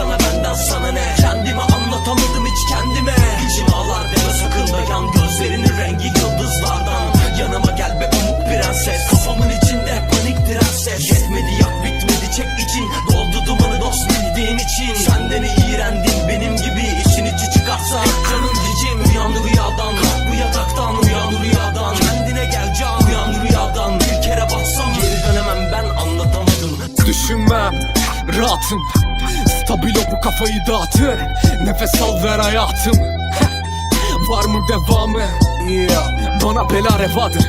sana benden sana ne? Kendimi anlatamadım hiç kendime. İçim ağlar deme sakın da gözlerinin rengi yıldızlardan. Yanıma gel be pamuk prenses. Kafamın içinde panik tren ses Yetmedi yak bitmedi çek için. Doldu dumanı dost bildiğin için. Senden iğrendin benim gibi işin içi çıkarsa. Canım cicim uyan rüyadan. Kalk bu yataktan uyan rüyadan. Kendine gel can uyan rüyadan. Bir kere baksam geri dönemem ben anlatamadım. Düşünmem rahatım kafayı dağıtır. Nefes al ver hayatım. Var mı devamı? Bana bela revadır.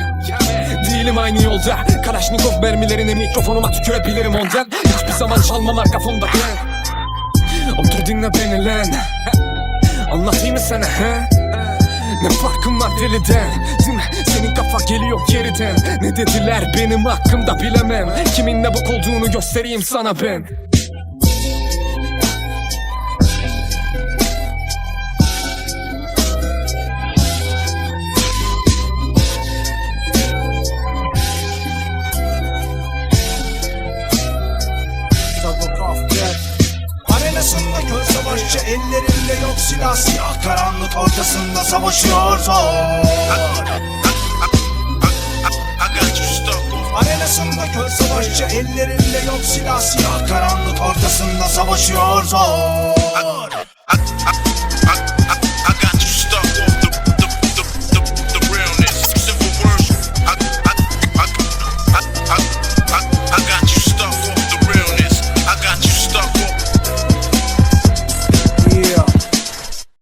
Değilim aynı yolda. Kalaşnikov mermilerini mikrofonuma tükürebilirim ondan. Hiçbir zaman çalmalar kafamda. Ben Otur dinle beni lan. Anlatayım mı sana he? Ne farkım var deliden? Değil? Senin kafa geliyor geriden. Ne dediler benim hakkımda bilemem. Kimin ne bok olduğunu göstereyim sana ben savaşçı ellerinde yok silah Siyah karanlık ortasında savaşıyor Arenasında kör savaşçı ellerinde yok silah Siyah karanlık ortasında savaşıyor zor